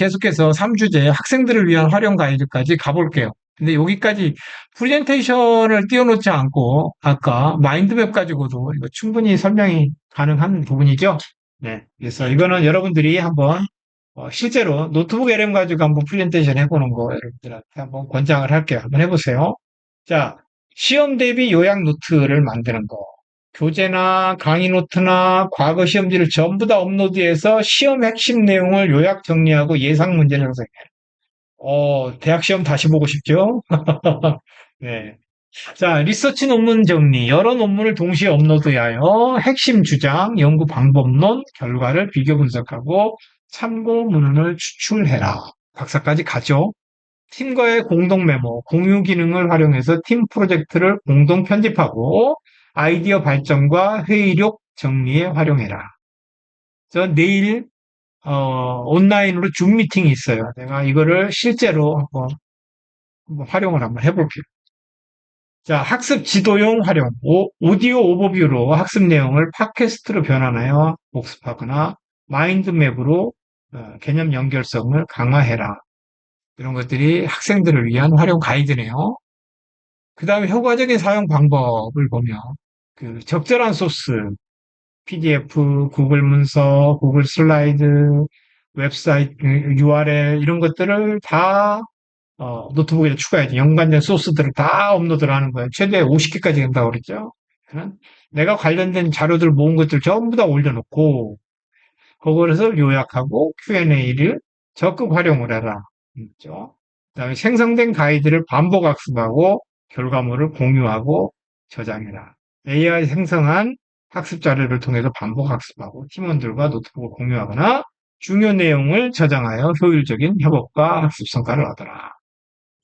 계속해서 3주제 학생들을 위한 활용 가이드까지 가볼게요. 근데 여기까지 프레젠테이션을 띄워놓지 않고 아까 마인드맵 가지고도 이거 충분히 설명이 가능한 부분이죠. 네. 그래서 이거는 여러분들이 한번 어, 실제로 노트북 LM 가지고 한번 프레젠테이션 해보는 거 여러분들한테 한번 권장을 할게요. 한번 해보세요. 자, 시험 대비 요약 노트를 만드는 거. 교재나 강의 노트나 과거 시험지를 전부 다 업로드해서 시험 핵심 내용을 요약 정리하고 예상 문제를 형성해. 어, 대학 시험 다시 보고 싶죠? 네. 자, 리서치 논문 정리. 여러 논문을 동시에 업로드하여 핵심 주장, 연구 방법론, 결과를 비교 분석하고 참고 문헌을 추출해라. 박사까지 가죠. 팀과의 공동 메모, 공유 기능을 활용해서 팀 프로젝트를 공동 편집하고 아이디어 발전과 회의력 정리에 활용해라. 저 내일 어, 온라인으로 줌 미팅이 있어요. 내가 이거를 실제로 한번, 한번 활용을 한번 해볼게요. 자, 학습 지도용 활용. 오, 오디오 오버뷰로 학습 내용을 팟캐스트로 변환하여 복습하거나 마인드맵으로 어, 개념 연결성을 강화해라. 이런 것들이 학생들을 위한 활용 가이드네요. 그 다음에 효과적인 사용 방법을 보면 그 적절한 소스, PDF, 구글 문서, 구글 슬라이드, 웹사이트 URL 이런 것들을 다 어, 노트북에 추가해야지 연관된 소스들을 다 업로드를 하는 거예요. 최대 50개까지 된다고 그랬죠. 내가 관련된 자료들 모은 것들 전부 다 올려놓고 그거에서 요약하고 Q&A를 적극 활용을 해라. 있죠. 그 다음에 생성된 가이드를 반복 학습하고 결과물을 공유하고 저장해라. AI 생성한 학습 자료를 통해서 반복 학습하고 팀원들과 노트북을 공유하거나 중요 내용을 저장하여 효율적인 협업과 학습 성과를 얻어라.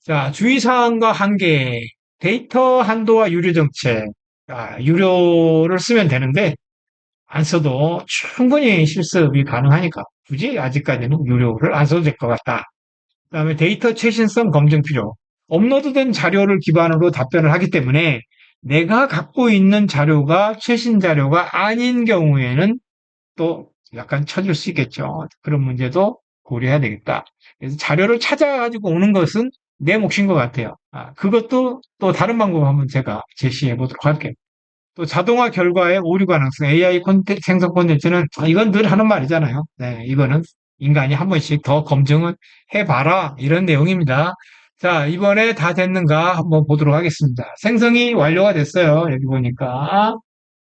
자, 주의사항과 한계. 데이터 한도와 유료 정책. 아, 유료를 쓰면 되는데, 안 써도 충분히 실습이 가능하니까, 굳이 아직까지는 유료를 안 써도 될 것 같다. 그 다음에 데이터 최신성 검증 필요. 업로드된 자료를 기반으로 답변을 하기 때문에 내가 갖고 있는 자료가 최신 자료가 아닌 경우에는 또 약간 쳐질 수 있겠죠. 그런 문제도 고려해야 되겠다. 그래서 자료를 찾아가지고 오는 것은 내 몫인 것 같아요. 아, 그것도 또 다른 방법 한번 제가 제시해 보도록 할게요. 또 자동화 결과의 오류 가능성, AI 콘텐츠, 생성 콘텐츠는 아, 이건 늘 하는 말이잖아요. 네, 이거는 인간이 한 번씩 더 검증을 해봐라 이런 내용입니다. 자, 이번에 다 됐는가 한번 보도록 하겠습니다. 생성이 완료가 됐어요. 여기 보니까.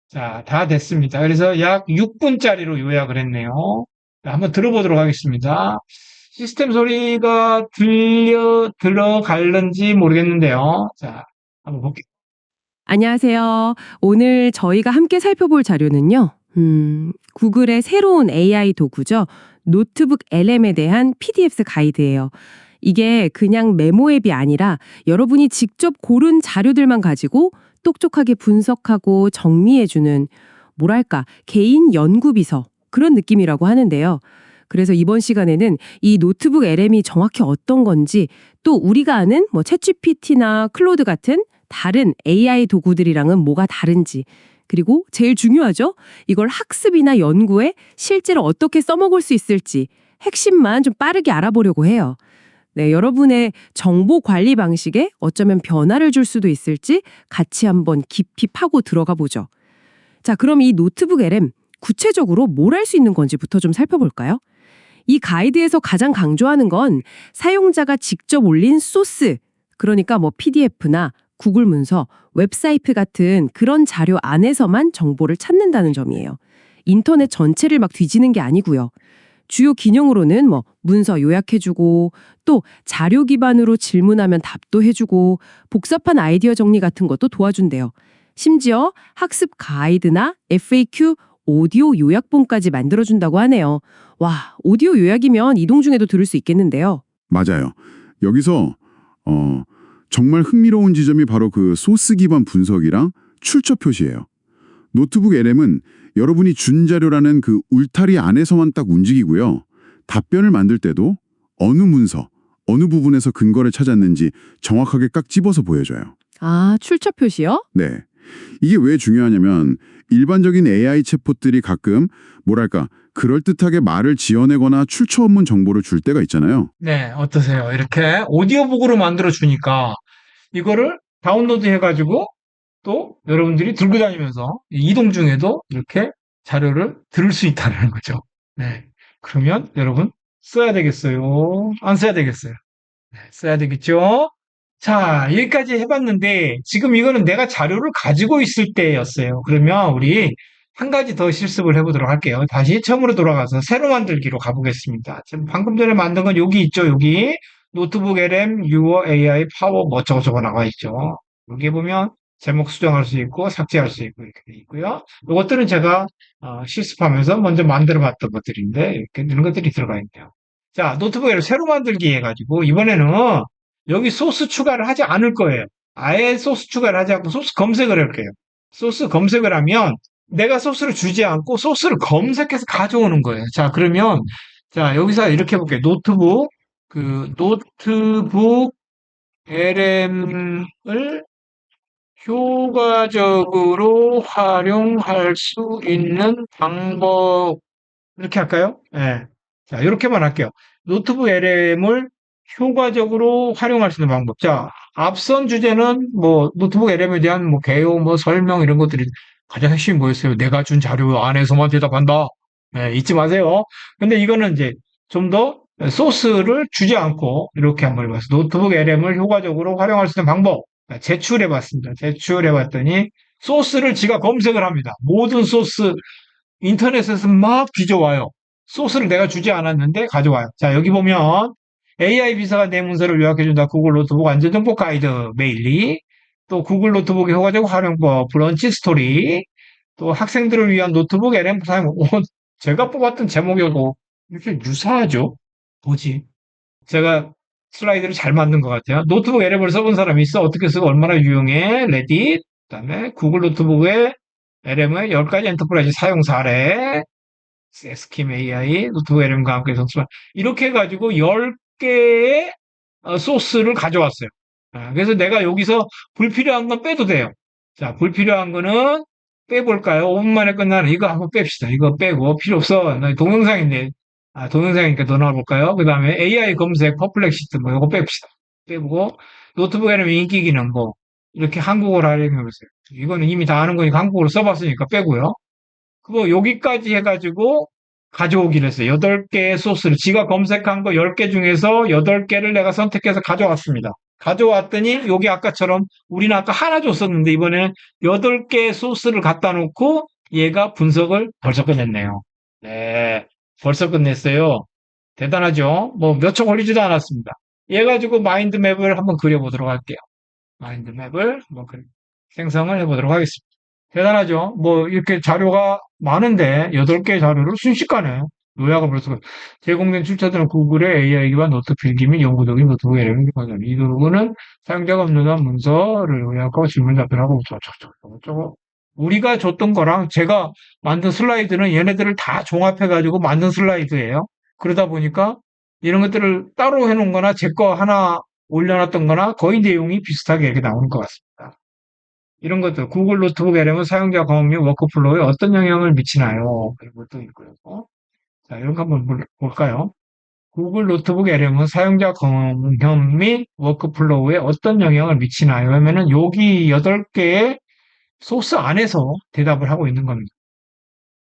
자, 다 됐습니다. 그래서 약 6분짜리로 요약을 했네요. 자, 한번 들어보도록 하겠습니다. 시스템 소리가 들려, 들어갈는지 모르겠는데요. 자, 한번 볼게요. 안녕하세요. 오늘 저희가 함께 살펴볼 자료는요. 음, 구글의 새로운 AI 도구죠. 노트북 LM에 대한 PDF 가이드예요. 이게 그냥 메모 앱이 아니라 여러분이 직접 고른 자료들만 가지고 똑똑하게 분석하고 정리해주는 뭐랄까 개인 연구 비서 그런 느낌이라고 하는데요. 그래서 이번 시간에는 이 노트북 LM이 정확히 어떤 건지 또 우리가 아는 뭐 챗GPT나 클로드 같은 다른 AI 도구들이랑은 뭐가 다른지 그리고 제일 중요하죠? 이걸 학습이나 연구에 실제로 어떻게 써먹을 수 있을지 핵심만 좀 빠르게 알아보려고 해요. 네, 여러분의 정보 관리 방식에 어쩌면 변화를 줄 수도 있을지 같이 한번 깊이 파고 들어가 보죠. 자, 그럼 이 노트북 LM 구체적으로 뭘 할 수 있는 건지부터 좀 살펴볼까요? 이 가이드에서 가장 강조하는 건 사용자가 직접 올린 소스, 그러니까 뭐 PDF나 구글 문서, 웹사이트 같은 그런 자료 안에서만 정보를 찾는다는 점이에요. 인터넷 전체를 막 뒤지는 게 아니고요. 주요 기능으로는 뭐 문서 요약해주고 또 자료 기반으로 질문하면 답도 해주고 복잡한 아이디어 정리 같은 것도 도와준대요. 심지어 학습 가이드나 FAQ 오디오 요약본까지 만들어준다고 하네요. 와, 오디오 요약이면 이동 중에도 들을 수 있겠는데요. 맞아요. 여기서 어, 정말 흥미로운 지점이 바로 그 소스 기반 분석이랑 출처 표시예요. 노트북 LM은 여러분이 준 자료라는 그 울타리 안에서만 딱 움직이고요. 답변을 만들 때도 어느 문서, 어느 부분에서 근거를 찾았는지 정확하게 깍 집어서 보여줘요. 아, 출처 표시요? 네. 이게 왜 중요하냐면 일반적인 AI 챗봇들이 가끔 뭐랄까 그럴듯하게 말을 지어내거나 출처 없는 정보를 줄 때가 있잖아요. 네, 어떠세요? 이렇게 오디오북으로 만들어 주니까 이거를 다운로드 해가지고 또 여러분들이 들고 다니면서 이동 중에도 이렇게 자료를 들을 수 있다는 거죠. 네. 그러면 여러분 써야 되겠어요? 안 써야 되겠어요? 네, 써야 되겠죠? 자, 여기까지 해봤는데 지금 이거는 내가 자료를 가지고 있을 때였어요. 그러면 우리 한 가지 더 실습을 해보도록 할게요. 다시 처음으로 돌아가서 새로 만들기로 가보겠습니다. 지금 방금 전에 만든 건 여기 있죠, 여기. 노트북 LM, 유어, AI, 파워, 뭐 저거 저거 나와 있죠. 여기 보면 제목 수정할 수 있고, 삭제할 수 있고, 이렇게 돼 있고요. 이것들은 제가 어, 실습하면서 먼저 만들어 봤던 것들인데, 이렇게 이런 것들이 들어가 있네요. 자, 노트북 LM 새로 만들기 해가지고, 이번에는 여기 소스 추가를 하지 않을 거예요. 아예 소스 추가를 하지 않고 소스 검색을 할게요. 소스 검색을 하면 내가 소스를 주지 않고 소스를 검색해서 가져오는 거예요. 자, 그러면 자, 여기서 이렇게 해볼게요. 노트북 그 노트북 LM을 효과적으로 활용할 수 있는 방법 이렇게 할까요? 예. 자, 이렇게만 할게요. 노트북 LM을 효과적으로 활용할 수 있는 방법. 자, 앞선 주제는 뭐 노트북 LM에 대한 뭐 개요, 뭐 설명 이런 것들이 가장 핵심이 뭐였어요? 내가 준 자료 안에서만 대답한다. 네, 잊지 마세요. 근데 이거는 이제 좀 더 소스를 주지 않고 이렇게 한번 해봤어요. 노트북 LM을 효과적으로 활용할 수 있는 방법. 제출해 봤습니다. 제출해 봤더니 소스를 지가 검색을 합니다. 모든 소스 인터넷에서 막 뒤져와요. 소스를 내가 주지 않았는데 가져와요. 자, 여기 보면 AI 비서가 내 문서를 요약해준다. 구글 노트북 안전정보 가이드 메일리. 또 구글 노트북의 효과적 활용법 브런치 스토리. 또 학생들을 위한 노트북 LM 사용. 오, 제가 뽑았던 제목이고 이렇게 유사하죠? 뭐지? 제가 슬라이드를 잘 만든 것 같아요. 노트북 LM을 써본 사람이 있어. 어떻게 쓰고 얼마나 유용해? 레딧. 그 다음에 구글 노트북의 LM의 10가지 엔터프라이즈 사용 사례. 스킴 AI, 노트북 LM과 함께 성수만. 이렇게 해가지고 10개의 어, 소스를 가져왔어요. 아, 그래서 내가 여기서 불필요한 건 빼도 돼요. 자, 불필요한 거는 빼볼까요? 5분 만에 끝나는 이거 한번 뺍시다. 이거 빼고 필요 없어. 나 동영상인데. 아, 동영상이니까 더 나와볼까요? 그 다음에 AI 검색, 퍼플렉시트 뭐 이거 뺍시다. 빼고 노트북 LM 인기 기능 뭐 이렇게 한국어로 활용해보세요. 이거는 이미 다 아는 거니까 한국어로 써봤으니까 빼고요. 그거 여기까지 해가지고 가져오기로 했어요. 8개의 소스를 지가 검색한 거 10개 중에서 8개를 내가 선택해서 가져왔습니다. 가져왔더니 여기 아까처럼 우리는 아까 하나 줬었는데 이번에는 8개의 소스를 갖다 놓고 얘가 분석을 벌써 끝냈네요. 네. 벌써 끝냈어요. 대단하죠? 뭐 몇 초 걸리지도 않았습니다. 얘 가지고 마인드맵을 한번 그려보도록 할게요. 마인드맵을 한번 그리- 생성을 해보도록 하겠습니다. 대단하죠? 뭐 이렇게 자료가 많은데 8개의 자료를 순식간에 요약을 벌써 제공된 출처들은 구글의 AI 기반 노트 필기 및 연구적인 노트북 LM 기반 이 부분은 사용자가 업로드한 문서를 요약하고 질문 답변하고 저거 우리가 줬던 거랑 제가 만든 슬라이드는 얘네들을 다 종합해가지고 만든 슬라이드예요. 그러다 보니까 이런 것들을 따로 해놓은 거나 제 거 하나 올려놨던 거나 거의 내용이 비슷하게 이렇게 나오는 것 같습니다. 이런 것들, 구글 노트북 LM은 사용자 경험 및 워크플로우에 어떤 영향을 미치나요? 그런 것도 있고요. 어? 자, 이런 거 한번 볼- 볼까요? 구글 노트북 LM은 사용자 경험 및 워크플로우에 어떤 영향을 미치나요? 하면은 여기 8개의 소스 안에서 대답을 하고 있는 겁니다.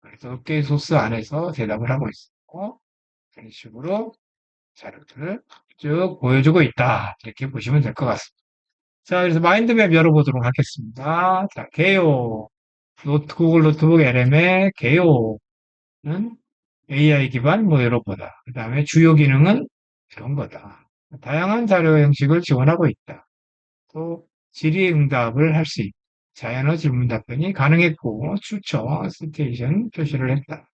8개의 소스 안에서 대답을 하고 있고, 그런 식으로 자료들을 쭉 보여주고 있다. 이렇게 보시면 될 것 같습니다. 자, 그래서 마인드맵 열어보도록 하겠습니다. 자, 개요. 노트, 구글 노트북 LM의 개요는 AI 기반 뭐 열어보다. 그 다음에 주요 기능은 이런 거다. 다양한 자료 형식을 지원하고 있다. 또 질의 응답을 할 수 있다. 자연어 질문 답변이 가능했고 출처, 시테이션 표시를 했다.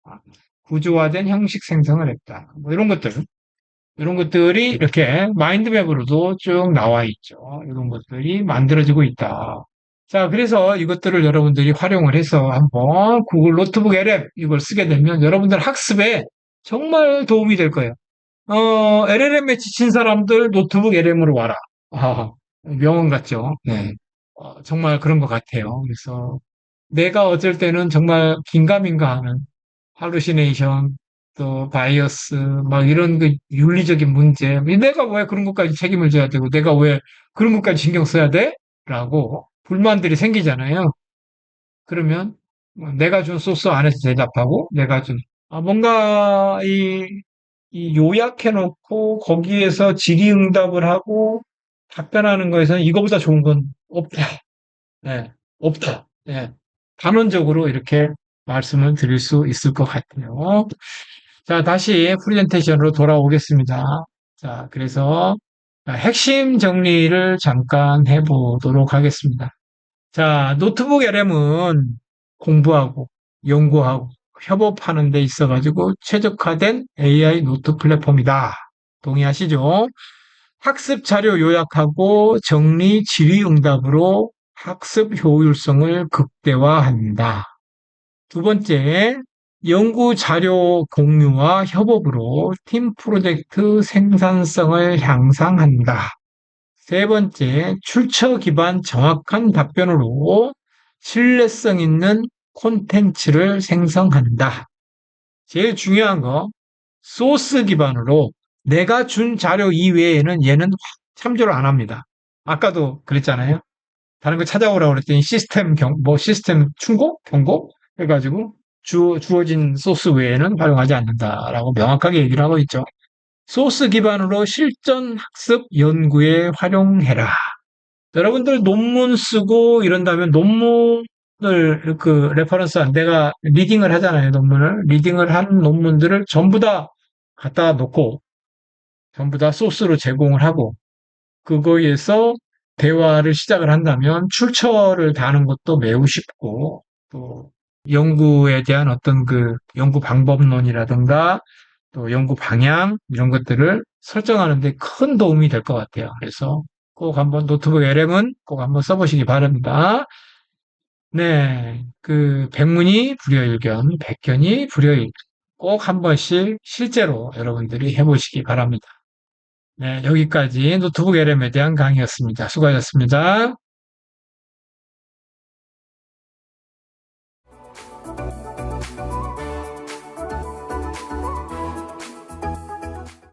구조화된 형식 생성을 했다. 뭐 이런 것들. 이런 것들이 이렇게 마인드맵으로도 쭉 나와 있죠. 이런 것들이 만들어지고 있다. 자, 그래서 이것들을 여러분들이 활용을 해서 한번 구글 노트북 LM 이걸 쓰게 되면 여러분들 학습에 정말 도움이 될 거예요. 어, LLM에 지친 사람들 노트북 LM으로 와라. 아, 명언 같죠? 네. 어, 정말 그런 것 같아요. 그래서 내가 어쩔 때는 정말 긴가민가 하는 할루시네이션, 또 바이어스, 막 이런 그 윤리적인 문제. 내가 왜 그런 것까지 책임을 져야 되고, 내가 왜 그런 것까지 신경 써야 돼? 라고 불만들이 생기잖아요. 그러면 뭐 내가 준 소스 안에서 대답하고, 내가 준, 아, 뭔가 이, 이 요약해놓고 거기에서 질의응답을 하고 답변하는 거에서는 이거보다 좋은 건 없다. 네, 없다. 네, 단언적으로 이렇게 말씀을 드릴 수 있을 것 같아요. 자, 다시 프레젠테이션으로 돌아오겠습니다. 자, 그래서 핵심 정리를 잠깐 해보도록 하겠습니다. 자, 노트북 LM은 공부하고 연구하고 협업하는 데 있어가지고 최적화된 AI 노트 플랫폼이다. 동의하시죠? 학습 자료 요약하고 정리 질의 응답으로 학습 효율성을 극대화한다. 두 번째, 연구 자료 공유와 협업으로 팀 프로젝트 생산성을 향상한다. 세 번째, 출처 기반 정확한 답변으로 신뢰성 있는 콘텐츠를 생성한다. 제일 중요한 거, 소스 기반으로 내가 준 자료 이외에는 얘는 참조를 안 합니다. 아까도 그랬잖아요. 다른 거 찾아오라고 그랬더니 시스템 경, 뭐 시스템 충고? 경고? 해가지고 주, 주어진 소스 외에는 활용하지 않는다라고 명확하게 얘기를 하고 있죠. 소스 기반으로 실전 학습 연구에 활용해라. 여러분들 논문 쓰고 이런다면 논문을 그 레퍼런스한 내가 리딩을 하잖아요, 논문을. 리딩을 한 논문들을 전부 다 갖다 놓고 전부 다 소스로 제공을 하고 그거에서 대화를 시작을 한다면 출처를 다는 것도 매우 쉽고 또 연구에 대한 어떤 그 연구 방법론이라든가 또 연구 방향 이런 것들을 설정하는데 큰 도움이 될 것 같아요. 그래서 꼭 한번 노트북 LM은 꼭 한번 써보시기 바랍니다. 네, 그 백문이 불여일견, 백견이 불여일. 꼭 한 번씩 실제로 여러분들이 해보시기 바랍니다. 네, 여기까지 노트북 LM에 대한 강의였습니다. 수고하셨습니다.